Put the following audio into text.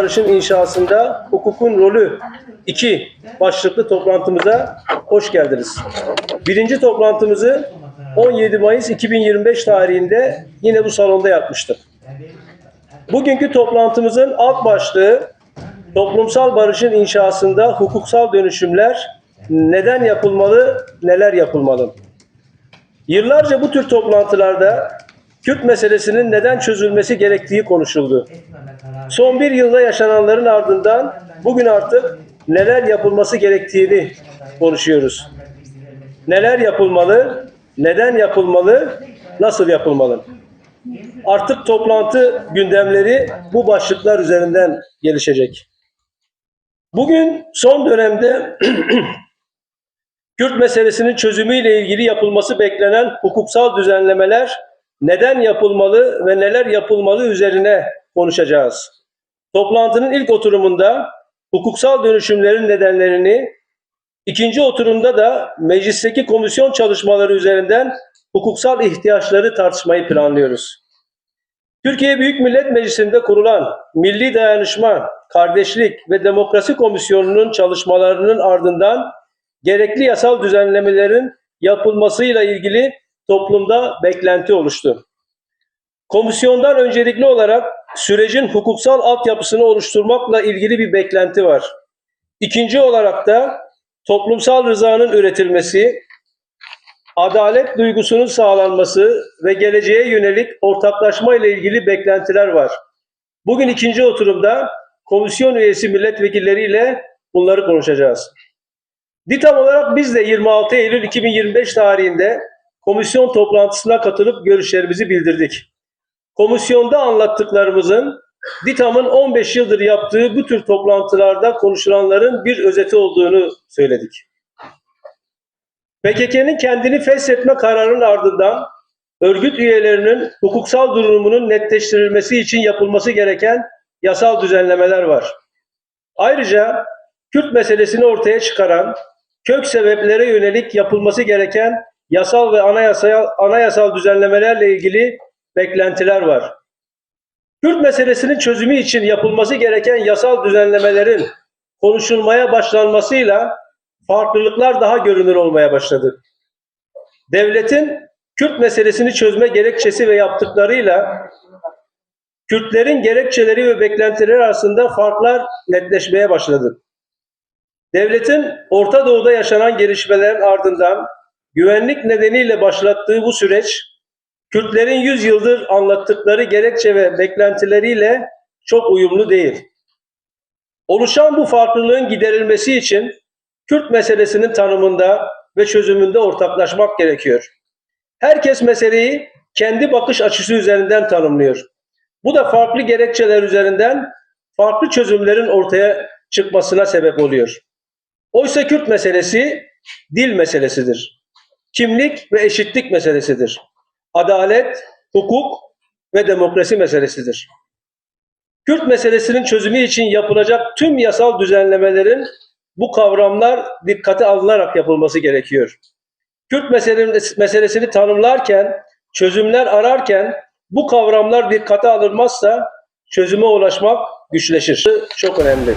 Barışın inşasında hukukun rolü 2 başlıklı toplantımıza hoş geldiniz. Birinci toplantımızı 17 Mayıs 2025 tarihinde yine bu salonda yapmıştık. Bugünkü toplantımızın alt başlığı toplumsal barışın inşasında hukuksal dönüşümler neden yapılmalı, neler yapılmalı? Yıllarca bu tür toplantılarda Kürt meselesinin neden çözülmesi gerektiği konuşuldu. Son bir yılda yaşananların ardından bugün artık neler yapılması gerektiğini konuşuyoruz. Neler yapılmalı, neden yapılmalı, nasıl yapılmalı? Artık toplantı gündemleri bu başlıklar üzerinden gelişecek. Bugün son dönemde Kürt meselesinin çözümüyle ilgili yapılması beklenen hukuksal düzenlemeler neden yapılmalı ve neler yapılmalı üzerine konuşacağız. Toplantının ilk oturumunda hukuksal dönüşümlerin nedenlerini, ikinci oturumda da meclisteki komisyon çalışmaları üzerinden hukuksal ihtiyaçları tartışmayı planlıyoruz. Türkiye Büyük Millet Meclisi'nde kurulan Milli Dayanışma, Kardeşlik ve Demokrasi Komisyonu'nun çalışmalarının ardından gerekli yasal düzenlemelerin yapılmasıyla ilgili toplumda beklenti oluştu. Komisyondan öncelikli olarak sürecin hukuksal altyapısını oluşturmakla ilgili bir beklenti var. İkinci olarak da toplumsal rızanın üretilmesi, adalet duygusunun sağlanması ve geleceğe yönelik ortaklaşma ile ilgili beklentiler var. Bugün ikinci oturumda komisyon üyesi milletvekilleriyle bunları konuşacağız. DİTAM olarak biz de 26 Eylül 2025 tarihinde komisyon toplantısına katılıp görüşlerimizi bildirdik. Komisyonda anlattıklarımızın DİTAM'ın 15 yıldır yaptığı bu tür toplantılarda konuşulanların bir özeti olduğunu söyledik. PKK'nın kendini feshetme kararının ardından örgüt üyelerinin hukuksal durumunun netleştirilmesi için yapılması gereken yasal düzenlemeler var. Ayrıca Kürt meselesini ortaya çıkaran kök sebeplere yönelik yapılması gereken yasal ve anayasal, anayasal düzenlemelerle ilgili beklentiler var. Kürt meselesinin çözümü için yapılması gereken yasal düzenlemelerin konuşulmaya başlanmasıyla farklılıklar daha görünür olmaya başladı. Devletin Kürt meselesini çözme gerekçesi ve yaptıklarıyla Kürtlerin gerekçeleri ve beklentileri arasında farklar netleşmeye başladı. Devletin Orta Doğu'da yaşanan gelişmelerin ardından güvenlik nedeniyle başlattığı bu süreç, Kürtlerin 100 yıldır anlattıkları gerekçe ve beklentileriyle çok uyumlu değil. Oluşan bu farklılığın giderilmesi için Kürt meselesinin tanımında ve çözümünde ortaklaşmak gerekiyor. Herkes meseleyi kendi bakış açısı üzerinden tanımlıyor. Bu da farklı gerekçeler üzerinden farklı çözümlerin ortaya çıkmasına sebep oluyor. Oysa Kürt meselesi dil meselesidir. Kimlik ve eşitlik meselesidir. Adalet, hukuk ve demokrasi meselesidir. Kürt meselesinin çözümü için yapılacak tüm yasal düzenlemelerin bu kavramlar dikkate alınarak yapılması gerekiyor. Kürt meselesini tanımlarken, çözümler ararken bu kavramlar dikkate alınmazsa çözüme ulaşmak güçleşir. Çok önemli.